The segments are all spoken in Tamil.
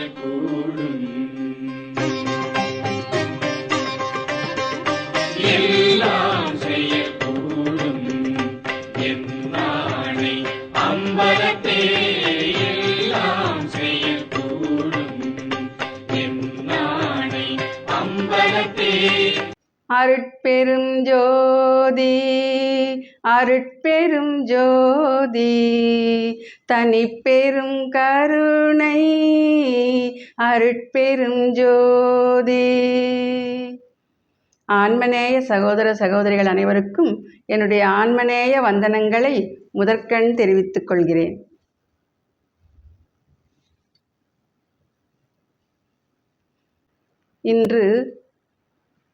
செய்யக்கூடும் எல்லாம் செய்யக்கூடும் என்னானை அம்பலத்தே எல்லாம் செய்யக்கூடும் என்னானை அம்பலத்தே. அருட்பெரும் ஜோதி. அருட்பெரும் ஜோதி தனிப்பெரும் கருணை அருட்பெரும் ஜோதி. ஆன்மநேய சகோதர சகோதரிகள் அனைவருக்கும் என்னுடைய ஆன்மநேய வந்தனங்களை முதற்கண் தெரிவித்துக் கொள்கிறேன். இன்று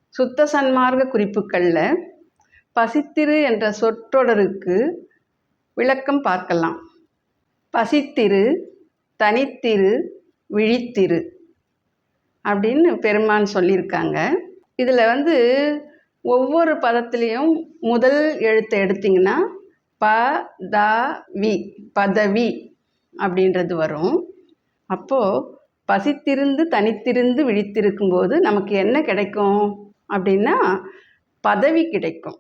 சுத்த சன்மார்க்க குறிப்புகளில் பசித்திரு என்ற சொற்றொடருக்கு விளக்கம் பார்க்கலாம். பசித்திரு தனித்திரு விழித்திரு அப்படின்னு பெருமான் சொல்லியிருக்காங்க. இதில் வந்து ஒவ்வொரு பதத்துலேயும் முதல் எழுத்தை எடுத்திங்கன்னா ப த வி பதவி அப்படின்றது வரும். அப்போது பசித்திருந்து தனித்திருந்து விழித்திருக்கும்போது நமக்கு என்ன கிடைக்கும் அப்படின்னா பதவி கிடைக்கும்.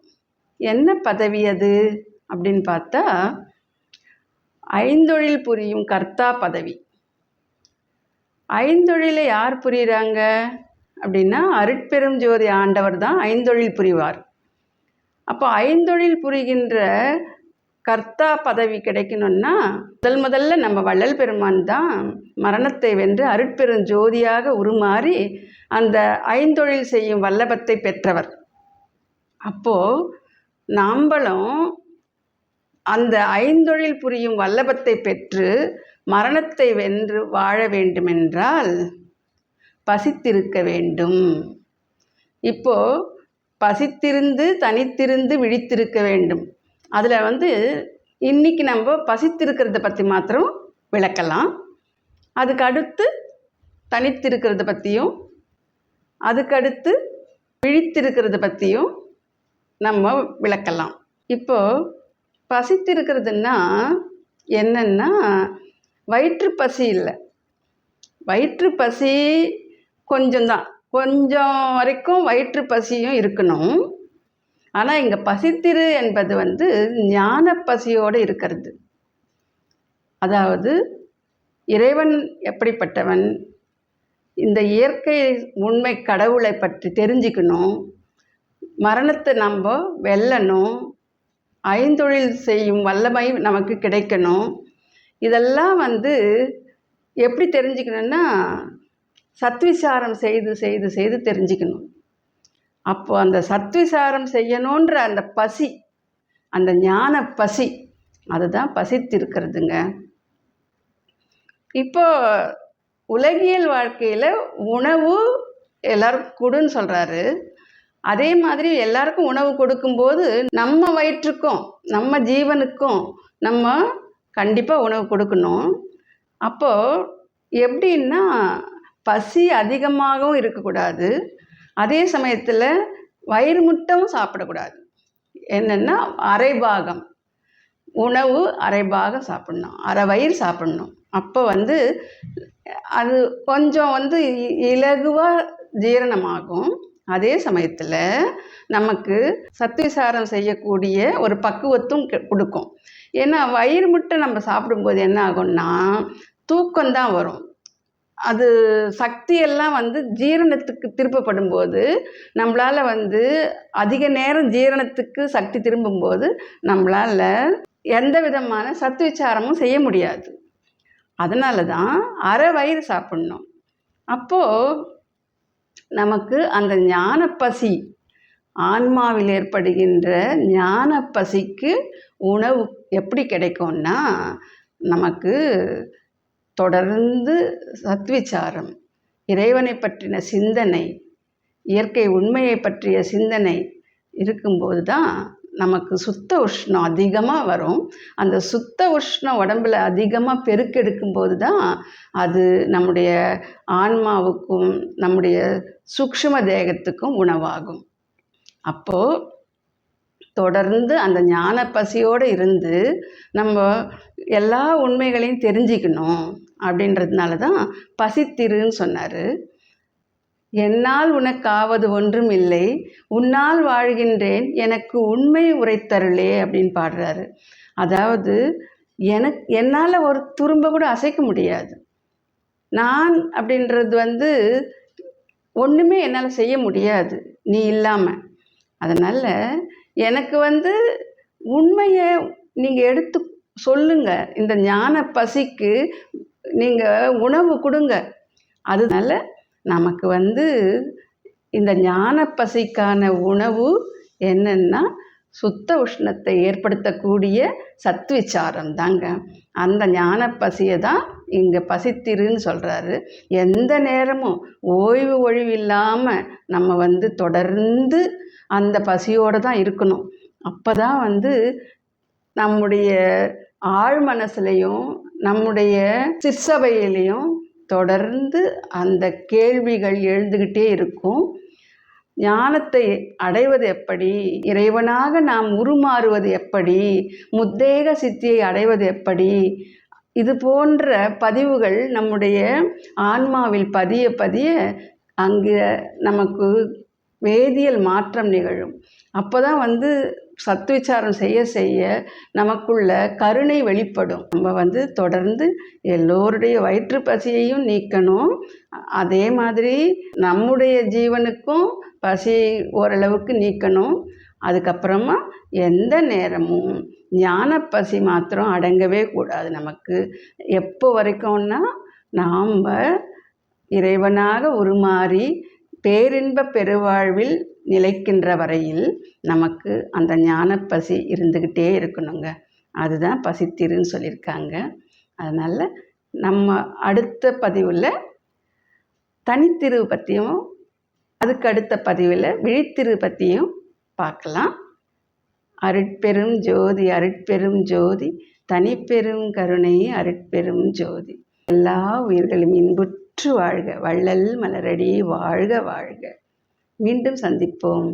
என்ன பதவி அது? அப்படின்னு பார்த்தா ஐந்தொழில் புரியும் கர்த்தா பதவி. ஐந்தொழிலை யார் புரியுறாங்க? அப்படின்னா அருட்பெரும் ஜோதி ஆண்டவர் தான் ஐந்தொழில் புரிவார். அப்போ ஐந்தொழில் புரிகின்ற கர்த்தா பதவி கிடைக்கணும்னா முதல் முதல்ல நம்ம வள்ளல் பெருமான் தான் மரணத்தை வென்று அருட்பெரும் ஜோதியாக உருமாறி அந்த ஐந்தொழில் செய்யும் வல்லபத்தை பெற்றவர். அப்போது நாம்பளும் அந்த ஐந்தொழில் புரியும் வல்லபத்தை பெற்று மரணத்தை வென்று வாழ வேண்டுமென்றால் பசித்திருக்க வேண்டும். இப்போ பசித்திருந்து தனித்திருந்து விழித்திருக்க வேண்டும். அதில் வந்து இன்னைக்கு நம்ம பசித்திருக்கிறத பற்றி மாத்திரம் விளக்கலாம். அதுக்கு அடுத்து தனித்திருக்கிறத பற்றியும் அதுக்கடுத்து விழித்திருக்கிறத பற்றியும் நம்ம விளக்கலாம். இப்போ பசித்திருக்கிறதுன்னா என்னன்னா வயிற்று பசி இல்லை. வயிற்று பசி கொஞ்சம்தான். கொஞ்சம் வரைக்கும் வயிற்று பசியும் இருக்கணும். ஆனால் இங்கே பசித்திரு என்பது வந்து ஞான பசியோடு இருக்கிறது. அதாவது இறைவன் எப்படிப்பட்டவன்? இந்த இயற்கை உண்மை கடவுளை பற்றி தெரிஞ்சுக்கணும். மரணத்தை நம்ம வெல்லணும். ஐந்தொழில் செய்யும் வல்லமை நமக்கு கிடைக்கணும். இதெல்லாம் வந்து எப்படி தெரிஞ்சுக்கணுன்னா சத்விசாரம் செய்து செய்து செய்து தெரிஞ்சுக்கணும். அப்போ அந்த சத்விசாரம் செய்யணுன்ற அந்த பசி அந்த ஞான பசி அதுதான் பசித்திருக்கிறதுங்க. இப்போ உலகியல் வாழ்க்கையில் உணவு எல்லோரும் கொடுன்னு சொல்கிறாரு அதே மாதிரி எல்லாருக்கும் உணவு கொடுக்கும்போது நம்ம வயிற்றுக்கும் நம்ம ஜீவனுக்கும் நம்ம கண்டிப்பாக உணவு கொடுக்கணும். அப்போது எப்படின்னா பசி அதிகமாகவும் இருக்கக்கூடாது. அதே சமயத்தில் வயிறு முட்டவும் சாப்பிடக்கூடாது. என்னென்னா அரை பாகம். உணவு அரை பாகம் சாப்பிட்ணும். அரை வயிறு சாப்பிட்ணும். அப்போ வந்து அது கொஞ்சம் வந்து இ- இலகுவாக ஜீரணமாகும். அதே சமயத்தில் நமக்கு சத்துவிசாரம் செய்யக்கூடிய ஒரு பக்குவத்தும் கெ- கொடுக்கும். ஏன்னா வயிறு முட்டை நம்ம சாப்பிடும்போது என்ன ஆகும்னா தூக்கம்தான் வரும். அது சக்தியெல்லாம் வந்து ஜீரணத்துக்கு திருப்பப்படும்போது நம்மளால் வந்து அதிக நேரம் ஜீரணத்துக்கு சக்தி திரும்பும்போது நம்மளால் எந்த விதமான சத்து விசாரமும் செய்ய முடியாது. அதனால தான் அரை வயிறு சாப்பிட்ணும். அப்போது நமக்கு அந்த ஞானப்பசி ஆன்மாவில் ஏற்படுகின்ற ஞானப்பசிக்கு உணவு எப்படி கிடைக்கும்னா நமக்கு தொடர்ந்து சத்விச்சாரம் இறைவனை பற்றின சிந்தனை இயற்கை உண்மையை பற்றிய சிந்தனை இருக்கும்போது தான் நமக்கு சுத்த உஷ்ணம் அதிகமாக வரும். அந்த சுத்த உஷ்ணம் உடம்பில் அதிகமாக பெருக்கெடுக்கும்போது தான் அது நம்முடைய ஆன்மாவுக்கும் நம்முடைய சூக்ஷ்ம தேகத்துக்கும் உணவாகும். அப்போது தொடர்ந்து அந்த ஞான பசியோடு இருந்து நம்ம எல்லா உண்மைகளையும் தெரிஞ்சுக்கணும் அப்படின்றதுனால தான் பசித்திருன்னு சொன்னார். என்னால் உனக்காவது ஒன்றும் இல்லை. உன்னால் வாழ்கின்றேன். எனக்கு உண்மை உரைத்தருளே அப்படின்னு பாடுறாரு. அதாவது எனக்கு என்னால் ஒரு துரும்ப கூட அசைக்க முடியாது. நான் அப்படின்றது வந்து ஒன்றுமே என்னால் செய்ய முடியாது. நீ இல்லாமல் அதனால் எனக்கு வந்து உண்மையை நீங்கள் எடுத்து சொல்லுங்க. இந்த ஞான பசிக்கு நீங்கள் உணவு கொடுங்க. அதனால நமக்கு வந்து இந்த ஞான பசிக்கான உணவு என்னென்னா சுத்த உஷ்ணத்தை ஏற்படுத்தக்கூடிய சத்விச்சாரம் தாங்க. அந்த ஞான பசியை தான் இங்கே பசித்திருன்னு சொல்கிறாரு எந்த நேரமும் ஓய்வு ஒழிவு இல்லாமல் நம்ம வந்து தொடர்ந்து அந்த பசியோடு தான் இருக்கணும். அப்போ தான் வந்து நம்முடைய ஆழ் மனசுலையும் நம்முடைய சிற்சபையிலையும் தொடர்ந்து அந்த கேள்விகள் எழுந்துக்கிட்டே இருக்கும். ஞானத்தை அடைவது எப்படி? இறைவனாக நாம் உருமாறுவது எப்படி? முத்தேக சித்தியை அடைவது எப்படி? இது போன்ற பதிவுகள் நம்முடைய ஆன்மாவில் பதிய பதிய அங்கே நமக்கு வேதியியல் மாற்றம் நிகழும். அப்போ தான் வந்து சத்விச்சாரம் செய்ய செய்ய நமக்குள்ள கருணை வெளிப்படும். நம்ம வந்து தொடர்ந்து எல்லோருடைய வயிற்று பசியையும் நீக்கணும். அதே மாதிரி நம்முடைய ஜீவனுக்கும் பசி ஓரளவுக்கு நீக்கணும். அதுக்கப்புறமா எந்த நேரமும் ஞான பசி மாத்திரம் அடங்கவே கூடாது நமக்கு. எப்போ வரைக்கும்னா நாம் இறைவனாக உருமாறி பேரின்ப பெருவாழ்வில் நிலைக்கின்ற வரையில் நமக்கு அந்த ஞானப்பசி இருந்துக்கிட்டே இருக்கணுங்க. அதுதான் பசித்திருன்னு சொல்லியிருக்காங்க. அதனால் நம்ம அடுத்த பதிவில் தனித்திரு பற்றியும் அதுக்கு அடுத்த பதிவில் விழித்திரு பற்றியும் பார்க்கலாம். அருட்பெரும் ஜோதி அருட்பெரும் ஜோதி தனிப்பெரும் கருணை அருட்பெரும் ஜோதி. எல்லா உயிர்களும் இன்புற்று வாழ்க. வள்ளல் மலரடி வாழ்க வாழ்க. மீண்டும் சந்திப்போம்.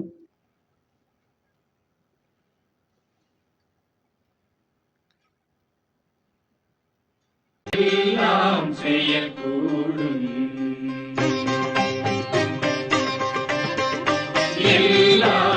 எல்லா